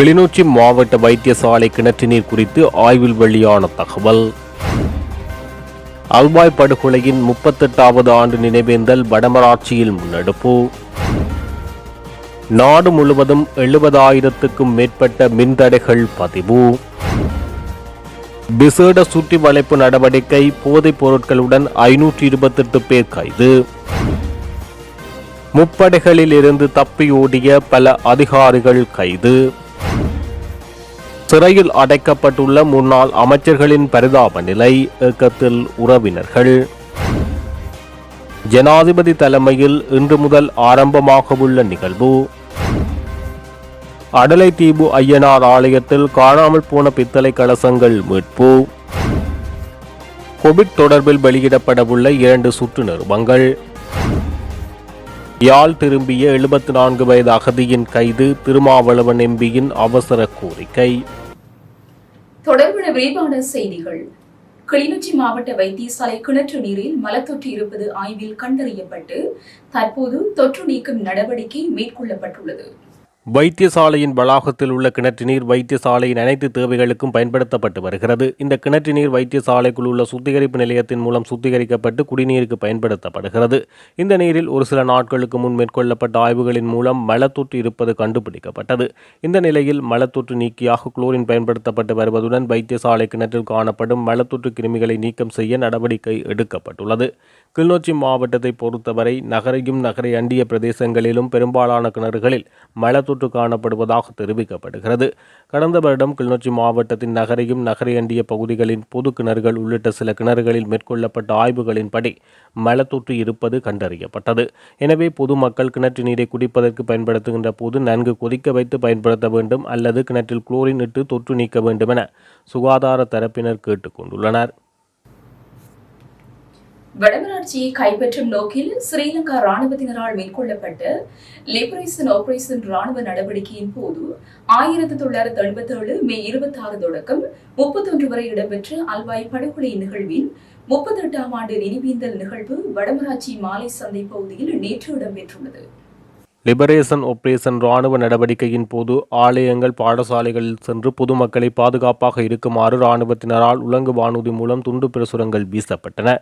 கிளிநொச்சி மாவட்ட வைத்தியசாலை கிணற்று நீர் குறித்து ஆய்வில் வெளியான தகவல். அல்வாய் படுகொலையின் முப்பத்தெட்டாவது ஆண்டு நினைவேந்தல் வடமராட்சியில் முன்னெடுப்பு. நாடு முழுவதும் எழுபதாயிரத்துக்கும் மேற்பட்ட மின்தடைகள் பதிவு. விசேட சுற்றி வளைப்பு நடவடிக்கை போதைப் பொருட்களுடன் ஐநூற்றி இருபத்தெட்டு பேர் கைது. முப்படைகளில் இருந்து தப்பியோடிய பல அதிகாரிகள் கைது. சிறையில் அடைக்கப்பட்டுள்ள முன்னாள் அமைச்சர்களின் பரிதாப நிலை இயக்கத்தில் உறவினர்கள். ஜனாதிபதி தலைமையில் இன்று முதல் ஆரம்பமாகவுள்ள நிகழ்வு. அடலை தீபு ஐயனார் ஆலயத்தில் காணாமல் போன பித்தளை கலசங்கள் மீட்பு. கோவிட் தொடர்பில் வெளியிடப்படவுள்ள இரண்டு சுற்று நிறுவங்கள் யாழ் திரும்பிய எழுபத்தி நான்கு வயது அகதியின் கைது திருமாவளவன் எம்பியின் அவசர கோரிக்கை. தொடர்பான விரிவான செய்திகள். கிளிநொச்சி மாவட்ட வைத்தியசாலை கிணற்று நீரில் மலத்தொற்று இருப்பது ஆய்வில் கண்டறியப்பட்டு தற்போது தொற்று நீக்கும் நடவடிக்கை மேற்கொள்ளப்பட்டுள்ளது. வைத்தியசாலையின் வளாகத்தில் உள்ள கிணற்று நீர் வைத்தியசாலையின் அனைத்து தேவைகளுக்கும் பயன்படுத்தப்பட்டு வருகிறது. இந்த கிணற்று நீர் வைத்தியசாலைக்குள் உள்ள சுத்திகரிப்பு நிலையத்தின் மூலம் சுத்திகரிக்கப்பட்டு குடிநீருக்கு பயன்படுத்தப்படுகிறது. இந்த நீரில் ஒரு சில நாட்களுக்கு முன் மேற்கொள்ளப்பட்ட ஆய்வுகளின் மூலம் மலத்தொற்று இருப்பது கண்டுபிடிக்கப்பட்டது. இந்த நிலையில் மலத்தொற்று நீக்கியாக குளோரின் பயன்படுத்தப்பட்டு வருவதுடன் வைத்தியசாலை கிணற்றில் காணப்படும் மலத்தொற்று கிருமிகளை நீக்கம் செய்ய நடவடிக்கை எடுக்கப்பட்டுள்ளது. கிளிநொச்சி மாவட்டத்தை பொறுத்தவரை நகரையும் நகரை அண்டிய பிரதேசங்களிலும் பெரும்பாலான கிணறுகளில் மலத்தொற்று தொற்று காணப்படுவதாக தெரிவிக்கப்படுகிறது. கடந்த வருடம் கிளிநொச்சி மாவட்டத்தின் நகரையும் நகரையண்டிய பகுதிகளின் பொது கிணறுகள் உள்ளிட்ட சில கிணறுகளில் மேற்கொள்ளப்பட்ட ஆய்வுகளின்படி மலத்தொற்று இருப்பது கண்டறியப்பட்டது. எனவே பொதுமக்கள் கிணற்று நீரை குடிப்பதற்கு பயன்படுத்துகின்ற போது நன்கு கொதிக்க வைத்து பயன்படுத்த வேண்டும் அல்லது கிணற்றில் குளோரின் இட்டு தொற்று நீக்க வேண்டும் என சுகாதார தரப்பினர் கேட்டுக்கொண்டுள்ளனர் வடமராட்சியை கைப்பற்றும் நோக்கில் ஸ்ரீலங்கா ராணுவத்தினரால் மேற்கொள்ளப்பட்ட லிபரேஷன் ஆபரேஷன் ராணுவ நடவடிக்கையின் போது ஆயிரத்தி தொள்ளாயிரத்தி எண்பத்தி ஏழு மே இருபத்தி ஆறு தொடக்கம் முப்பத்தொன்று வரை இடம்பெற்ற அல்வாய் படுகொலை நிகழ்வின் முப்பத்தெட்டாம் ஆண்டு நினைவேந்தல் நிகழ்வு வடமராட்சி மாலை சந்தை பகுதியில் நேற்று இடம்பெற்றுள்ளது. லிபரேஷன் ஒப்ரேஷன் ராணுவ நடவடிக்கையின் போது ஆலயங்கள் பாடசாலைகளில் சென்று பொதுமக்களை பாதுகாப்பாக இருக்குமாறு இராணுவத்தினரால் உலங்கு வானூதி மூலம் துண்டு பிரசுரங்கள் வீசப்பட்டன.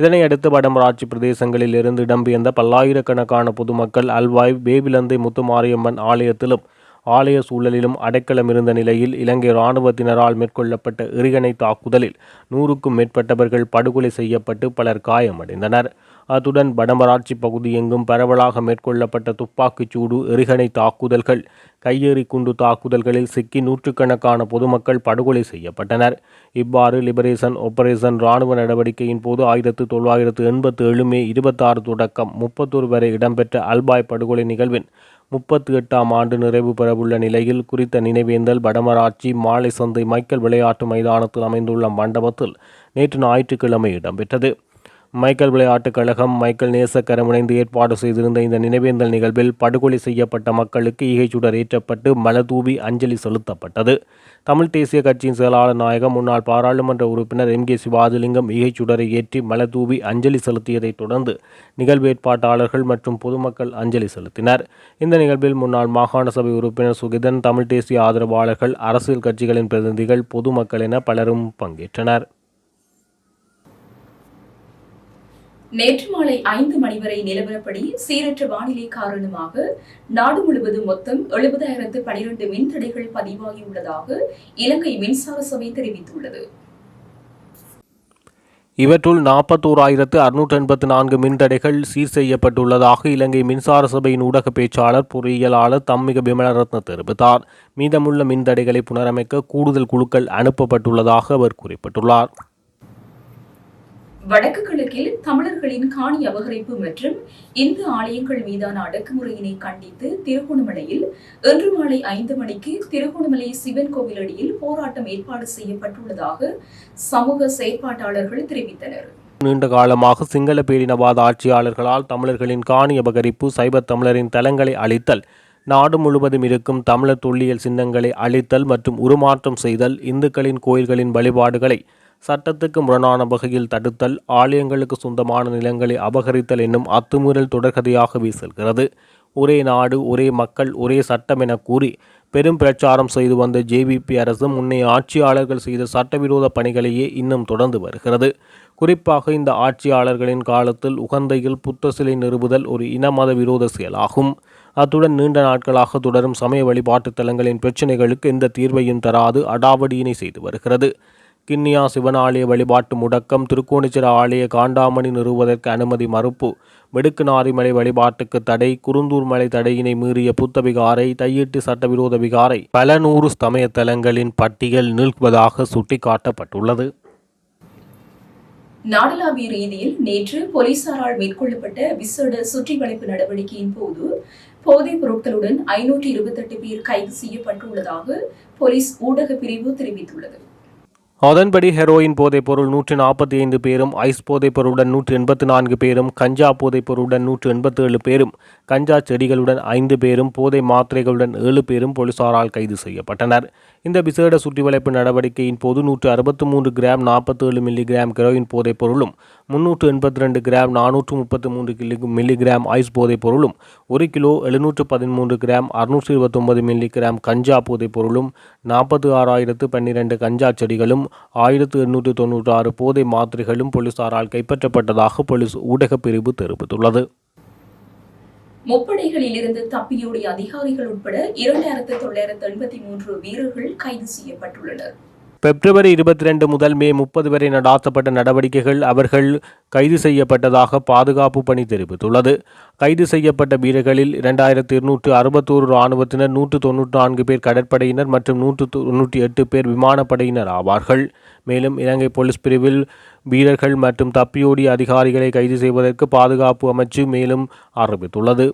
இதனையடுத்து வடமராட்சி பிரதேசங்களில் இருந்து இடம்பெயர்ந்த பல்லாயிரக்கணக்கான பொதுமக்கள் அல்வாய் வேவிலந்தை முத்துமாரியம்மன் ஆலயத்திலும் ஆலய சூழலிலும் அடைக்கலம் இருந்த நிலையில் இலங்கை இராணுவத்தினரால் மேற்கொள்ளப்பட்ட எறிகணை தாக்குதலில் நூறுக்கும் மேற்பட்டவர்கள் படுகொலை செய்யப்பட்டு பலர் காயமடைந்தனர். அத்துடன் வடமராட்சி பகுதி எங்கும் பரவலாக மேற்கொள்ளப்பட்ட துப்பாக்கிச் சூடு எறிகணை தாக்குதல்கள் கையெறி குண்டு தாக்குதல்களில் சிக்கி நூற்றுக்கணக்கான பொதுமக்கள் படுகொலை செய்யப்பட்டனர். இவ்வாறு லிபரேஷன் ஆபரேஷன் இராணுவ நடவடிக்கையின் போது ஆயிரத்து தொள்ளாயிரத்து எண்பத்தி ஏழு மே இருபத்தாறு தொடக்கம் முப்பத்தொரு வரை இடம்பெற்ற அல்பாய் படுகொலை நிகழ்வின் முப்பத்தி எட்டாம் ஆண்டு நிறைவு பெறவுள்ள நிலையில் குறித்த நினைவேந்தல் வடமராட்சி மாலை சந்தை மைக்கேல் விளையாட்டு மைதானத்தில் அமைந்துள்ள மண்டபத்தில் நேற்று ஞாயிற்றுக்கிழமை இடம்பெற்றது. மைக்கேல் விளையாட்டுக் கழகம் மைக்கேல் நேசக்கரம் இணைந்து ஏற்பாடு செய்திருந்த இந்த நினைவேந்தல் நிகழ்வில் படுகொலை செய்யப்பட்ட மக்களுக்கு ஈகைச்சுடர் ஏற்றப்பட்டு மலதூவி அஞ்சலி செலுத்தப்பட்டது. தமிழ் தேசிய கட்சியின் செயலாளர் நாயகம் முன்னாள் பாராளுமன்ற உறுப்பினர் எம். கே. சிவாஜிலிங்கம் ஈகைச்சுடரை ஏற்றி மலதூவி அஞ்சலி செலுத்தியதைத் தொடர்ந்து நிகழ்வு ஏற்பாட்டாளர்கள் மற்றும் பொதுமக்கள் அஞ்சலி செலுத்தினர். இந்த நிகழ்வில் முன்னாள் மாகாண சபை உறுப்பினர் சுகிதன் தமிழ் தேசிய ஆதரவாளர்கள் அரசியல் கட்சிகளின் பிரதிநிதிகள் பொதுமக்கள் என பலரும் பங்கேற்றனர். நேற்று மாலை ஐந்து மணி வரை நிலவரப்படி சீரற்ற வானிலை காரணமாக நாடு முழுவதும் மொத்தம் எழுபதாயிரத்து பனிரெண்டு மின்தடைகள் பதிவாகியுள்ளதாக இலங்கை மின்சார சபை தெரிவித்துள்ளது. இவற்றுள் நாற்பத்தோராயிரத்து அறுநூற்று எண்பத்து நான்கு மின்தடைகள் சீர் செய்யப்பட்டுள்ளதாக இலங்கை மின்சார சபையின் ஊடக பேச்சாளர் பொறியியலாளர் தம்மிக விமலரத்ன தெரிவித்தார். மீதமுள்ள மின்தடைகளை புனரமைக்க கூடுதல் குழுக்கள் அனுப்பப்பட்டுள்ளதாக அவர் குறிப்பிட்டுள்ளார். வடக்கு கிழக்கில் தமிழர்களின் காணி அபகரிப்பு மற்றும் இந்து ஆலயங்கள் மீதான அடக்குமுறையினை கண்டித்து திருகோணமலையில் இன்று மாலை ஐந்து மணிக்கு திருகோணமலை சிவன் கோவில் அடியில் போராட்டம் ஏற்பாடு செய்யப்பட்டுள்ளதாக சமூக செயற்பாட்டாளர்கள் தெரிவித்தனர். நீண்ட காலமாக சிங்கள பேரினவாத ஆட்சியாளர்களால் தமிழர்களின் காணி அபகரிப்பு சைபர் தமிழரின் தலங்களை அழித்தல் நாடு முழுவதும் இருக்கும் தமிழர் தொல்லியல் சின்னங்களை அழித்தல் மற்றும் உருமாற்றம் செய்தல் இந்துக்களின் கோயில்களின் வழிபாடுகளை சட்டத்துக்கு முரணான வகையில் தடுத்தல் ஆலயங்களுக்கு சொந்தமான நிலங்களை அபகரித்தல் என்னும் அத்துமீறல் தொடர்கதையாகவே செல்கிறது ஒரே நாடு ஒரே மக்கள் ஒரே சட்டம் என கூறி பெரும் பிரச்சாரம் செய்து வந்த ஜேவிபி அரசு முன்னைய ஆட்சியாளர்கள் செய்த சட்டவிரோத பணிகளையே இன்னும் தொடர்ந்து வருகிறது. குறிப்பாக இந்த ஆட்சியாளர்களின் காலத்தில் உகந்தையில் புத்த சிலை நிறுவுதல் ஒரு இன மத விரோத செயலாகும். அத்துடன் நீண்ட நாட்களாக தொடரும் சமய வழிபாட்டுத் தலங்களின் பிரச்சினைகளுக்கு எந்த தீர்வையும் தராது அடாவடியினை செய்து வருகிறது. கிண்ணியா சிவன் ஆலய வழிபாட்டு முடக்கம் திருக்கோணிச்சிர ஆலய காண்டாமணி நிறுவுவதற்கு அனுமதி மறுப்பு வெடுக்குநாரிமலை வழிபாட்டுக்கு தடை குறுந்தூர் மலை தடையினை மீறிய புத்த விகாரை தையிட்டு சட்டவிரோத விகாரை பல நூறு சமய தலங்களின் பட்டியல் நீள்வதாக சுட்டிக்காட்டப்பட்டுள்ளது. நாடளாவிய ரீதியில் நேற்று போலீசாரால் மேற்கொள்ளப்பட்ட விசேட சுற்றி வளைப்பு நடவடிக்கையின் போது போதைப் பொருட்களுடன் ஐநூற்றி இருபத்தெட்டு பேர் கைது செய்யப்பட்டுள்ளதாக போலீஸ் ஊடக பிரிவு தெரிவித்துள்ளது. அதன்படி ஹெரோயின் போதைப் பொருள் நூற்றி நாற்பத்தி ஐந்து பேரும் ஐஸ் போதைப் பொருளுடன் நூற்றி எண்பத்தி நான்கு பேரும் கஞ்சா போதைப் பொருளுடன் நூற்று எண்பத்தி ஏழு பேரும் கஞ்சா செடிகளுடன் ஐந்து பேரும் போதை மாத்திரைகளுடன் ஏழு பேரும் போலீசாரால் கைது செய்யப்பட்டனர். இந்த விசேட சுற்றிவளைப்பு நடவடிக்கையின் போது நூற்று அறுபத்தி மூன்று கிராம் நாற்பத்தேழு மில்லிகிராம் கெரோயின் போதைப் பொருளும் முன்னூற்று எண்பத்தி ரெண்டு கிராம் நானூற்று முப்பத்தி மூன்று கிலி மில்லிகிராம் ஐஸ் போதைப் பொருளும் ஒரு கிலோ எழுநூற்று பதிமூன்று கிராம் அறுநூற்றி இருபத்தொன்பது மில்லிகிராம் கஞ்சா போதைப் பொருளும் நாற்பத்தி ஆறாயிரத்து பன்னிரண்டு கஞ்சா செடிகளும் ஆயிரத்து எண்ணூற்று தொன்னூற்றி ஆறு போதை மாத்திரைகளும் போலீசாரால் கைப்பற்றப்பட்டதாக போலீஸ் ஊடகப் பிரிவு தெரிவித்துள்ளது. முப்படைகளிலிருந்து தப்பியோடிய அதிகாரிகள் உட்பட இரண்டாயிரத்து தொள்ளாயிரத்து எண்பத்தி மூன்று வீரர்கள் கைது செய்யப்பட்டுள்ளனர். பிப்ரவரி இருபத்தி ரெண்டு முதல் மே முப்பது வரை நடாத்தப்பட்ட நடவடிக்கைகள் அவர்கள் கைது செய்யப்பட்டதாக பாதுகாப்பு பணி தெரிவித்துள்ளது. கைது செய்யப்பட்ட வீரர்களில் இரண்டாயிரத்தி இருநூற்று அறுபத்தோரு இராணுவத்தினர் நூற்று தொன்னூற்று நான்கு பேர் கடற்படையினர் மற்றும் நூற்று தொன்னூற்றி எட்டு பேர் விமானப்படையினர் ஆவார்கள். மேலும் இலங்கை போலீஸ் பிரிவில் வீரர்கள் மற்றும் தப்பியோடிய அதிகாரிகளை கைது செய்வதற்கு பாதுகாப்பு அமைச்சு மேலும் அறிவித்துள்ளது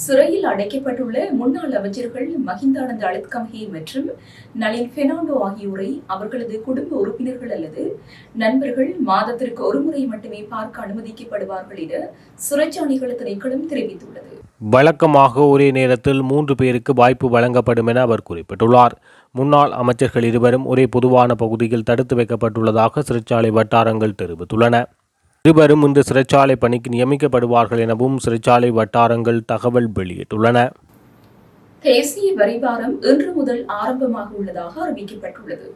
சிறையில் அடைக்கப்பட்டுள்ள முன்னாள் அமைச்சர்கள் மஹிந்தானந்த அழுத்கம்ஹே மற்றும் நளின் பெர்னாண்டோ ஆகியோரை அவர்களது குடும்ப உறுப்பினர்கள் அல்லது நண்பர்கள் மாதத்திற்கு ஒருமுறை மட்டுமே பார்க்க அனுமதிக்கப்படுவார்கள் என சிறைச்சாலைகள் திணைக்களம் தெரிவித்துள்ளது. வழக்கமாக ஒரே நேரத்தில் மூன்று பேருக்கு வாய்ப்பு வழங்கப்படும் என அவர் குறிப்பிட்டுள்ளார். முன்னாள் அமைச்சர்கள் இருவரும் ஒரே பொதுவான பகுதியில் தடுத்து வைக்கப்பட்டுள்ளதாக சிறைச்சாலை வட்டாரங்கள் தெரிவித்துள்ளன. இருவரும் இந்த சிறைச்சாலை பணிக்கு நியமிக்கப்படுவார்கள் எனவும் சிறைச்சாலை வட்டாரங்கள் தகவல் வெளியிட்டுள்ளன. தேசிய வரிபாரம் இன்று முதல் ஆரம்பமாக உள்ளதாக அறிவிக்கப்பட்டுள்ளது.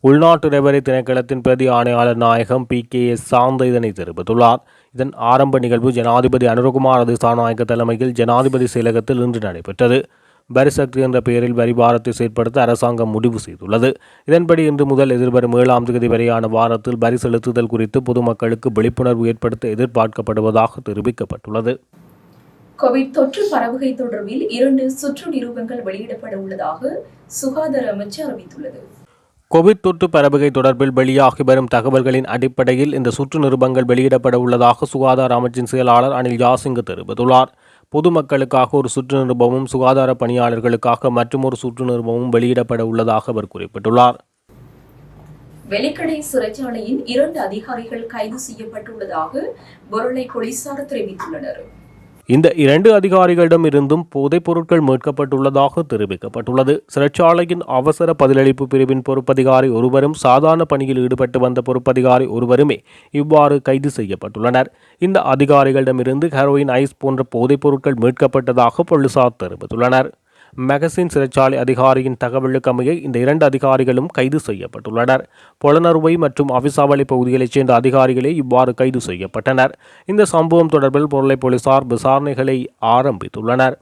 உள்நாட்டு ரெவரி திணைக்களத்தின் பிரதி ஆணையாளர் நாயகம் பி கே எஸ் சாந்த இதனை தெரிவித்துள்ளார். இதன் ஆரம்ப நிகழ்வு ஜனாதிபதி அனுரகுமார் திசாநாயக்க தலைமையில் ஜனாதிபதி செயலகத்தில் இன்று நடைபெற்றது. வரிசக்தி என்ற பெயரில் வரிபாரத்தை செயற்படுத்த அரசாங்கம் முடிவு செய்துள்ளது. இதன்படி இன்று முதல் எதிர்வரும் ஏழாம் தேதி வரையான வாரத்தில் வரி செலுத்துதல் குறித்து பொதுமக்களுக்கு விழிப்புணர்வு ஏற்படுத்த எதிர்பார்க்கப்படுவதாக தெரிவிக்கப்பட்டுள்ளது. கோவிட் தொற்று பரவுகை தொடர்பில் இரண்டு சுற்று நிரூபங்கள் வெளியிடப்பட உள்ளதாக சுகாதார அமைச்சு அறிவித்துள்ளது. கோவிட் தொற்று பரவுகை தொடர்பில் வெளியாகி வரும் தகவல்களின் அடிப்படையில் இந்த சுற்று நிருபங்கள் வெளியிடப்பட உள்ளதாக சுகாதார அமைச்சின் செயலாளர் அனில் யாசிங்கு தெரிவித்துள்ளார். பொதுமக்களுக்காக ஒரு சுற்று நிருபமும் சுகாதார பணியாளர்களுக்காக மற்றொரு சுற்று நிருபமும் வெளியிடப்பட உள்ளதாக அவர் குறிப்பிட்டுள்ளார். வெலிக்கடை சிறைச்சாலையின் இரண்டு அதிகாரிகள் கைது செய்யப்பட்டுள்ளதாக பொருளை போலீசார் தெரிவித்துள்ளனர். இந்த இரண்டு அதிகாரிகளிடம் இருந்தும் போதைப் பொருட்கள் மீட்கப்பட்டுள்ளதாக தெரிவிக்கப்பட்டுள்ளது. சிறைச்சாலையின் அவசர பதிலளிப்பு பிரிவின் பொறுப்பதிகாரி ஒருவரும் சாதாரண பணியில் ஈடுபட்டு வந்த பொறுப்பதிகாரி ஒருவருமே இவ்வாறு கைது செய்யப்பட்டுள்ளனர். இந்த அதிகாரிகளிடமிருந்து ஹெரோயின் ஐஸ் போன்ற போதைப் பொருட்கள் மீட்கப்பட்டதாக போலீசார் தெரிவித்துள்ளனர். மெகசின் சிறைச்சாலை அதிகாரியின் தகவலுக்கமைய இந்த இரண்டு அதிகாரிகளும் கைது செய்யப்பட்டுள்ளனர். பொலனறுவை மற்றும் அவிசாவளி பகுதிகளைச் சேர்ந்த அதிகாரிகளே இவ்வாறு கைது செய்யப்பட்டனர். இந்த சம்பவம் தொடர்பில் பொருளை போலீசார் விசாரணைகளை ஆரம்பித்துள்ளனர்.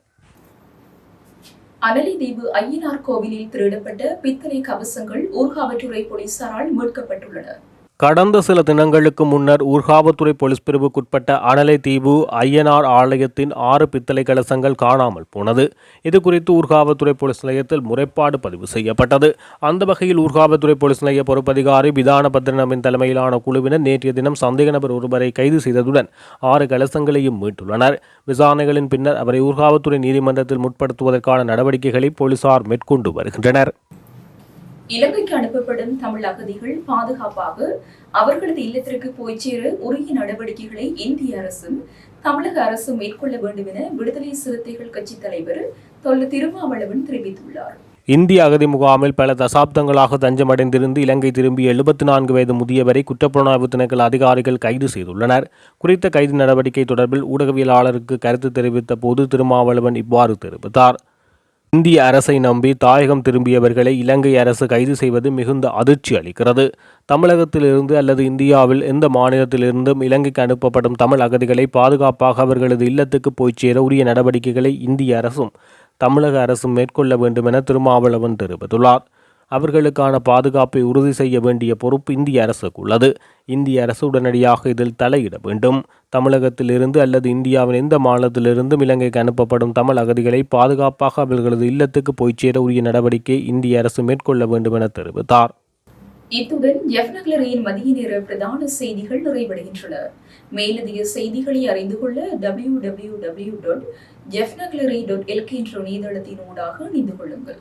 அனலிதீவு ஐயனார் கோவிலில் திருடப்பட்ட பித்தளை கவசங்கள் ஊர்காவற்றுறை போலீசாரால் மீட்கப்பட்டுள்ளன கடந்த சில தினங்களுக்கு முன்னர் ஊர்காவத்துறை போலீஸ் பிரிவுக்குட்பட்ட அனலை தீவு ஐயனார் ஆலயத்தின் ஆறு பித்தளை கலசங்கள் காணாமல் போனது. இது குறித்து ஊர்காவத்துறை போலீஸ் நிலையத்தில் முறைப்பாடு பதிவு செய்யப்பட்டது. அந்த வகையில் ஊர்காவத்துறை போலீஸ் நிலைய பொறுப்பதிகாரி விதான பத்ரனவின் தலைமையிலான குழுவினர் நேற்றைய தினம் சந்தேக நபர் ஒருவரை கைது செய்ததுடன் ஆறு கலசங்களையும் மீட்டுள்ளனர். விசாரணைகளின் பின்னர் அவரை ஊர்காவத்துறை நீதிமன்றத்தில் முற்படுத்துவதற்கான நடவடிக்கைகளை போலீசார் மேற்கொண்டு வருகின்றனர். இலங்கைக்கு அனுப்பப்படும் தமிழ் அகதிகள் பாதுகாப்பாக அவர்களது இல்லத்திற்கு போய் சேர உரிய நடவடிக்கைகளை இந்திய அரசும் தமிழக அரசும் மேற்கொள்ள வேண்டும் என விடுதலை சிறுத்தைகள் கட்சி தலைவர் தொல் திருமாவளவன் தெரிவித்துள்ளார். இந்திய அகதி முகாமில் பல தசாப்தங்களாக தஞ்சமடைந்திருந்து இலங்கை திரும்பிய எழுபத்தி நான்கு வயது முதியவரை குற்றப்புலனாய்வு திணைக்கள் அதிகாரிகள் கைது செய்துள்ளனர். குறித்த கைது நடவடிக்கை தொடர்பில் ஊடகவியலாளருக்கு கருத்து தெரிவித்த போது திருமாவளவன் இவ்வாறு தெரிவித்தார். இந்திய அரசை நம்பி தாயகம் திரும்பியவர்களை இலங்கை அரசு கைது செய்வது மிகுந்த அதிர்ச்சி அளிக்கிறது. தமிழகத்திலிருந்து அல்லது இந்தியாவில் எந்த மாநிலத்திலிருந்தும் இலங்கைக்கு அனுப்பப்படும் தமிழ் அகதிகளை பாதுகாப்பாக அவர்களது இல்லத்துக்கு போய் சேர உரிய நடவடிக்கைகளை இந்திய அரசும் தமிழக அரசும் மேற்கொள்ள வேண்டும் என திருமாவளவன் தெரிவித்துள்ளார். அவர்களுக்கான பாதுகாப்பை உறுதி செய்ய வேண்டிய பொறுப்பு இந்திய அரசுக்கு உள்ளது இந்திய அரசு உடனடியாக இதில் தலையிட வேண்டும். தமிழகத்திலிருந்து அல்லது இந்தியாவின் எந்த மாநிலத்திலிருந்தும் இலங்கைக்கு அனுப்பப்படும் தமிழ் அகதிகளை பாதுகாப்பாக அவர்களது இல்லத்துக்கு போய் சேர உரிய நடவடிக்கை இந்திய அரசு மேற்கொள்ள வேண்டும் என தெரிவித்தார். இத்துடன் எஃப்னக்லரியின் மதிய நேர பிரதான செய்திகள் நிறைவடைகின்றன. மேலதிக செய்திகளை அறிந்து கொள்ள டபிள்யூ டபிள்யூ டபிள்யூ டாட் எஃப்னக்லரி டாட் எல்கே என்ற இணையதளத்தின் ஊடாக இணைந்து கொள்ளுங்கள்.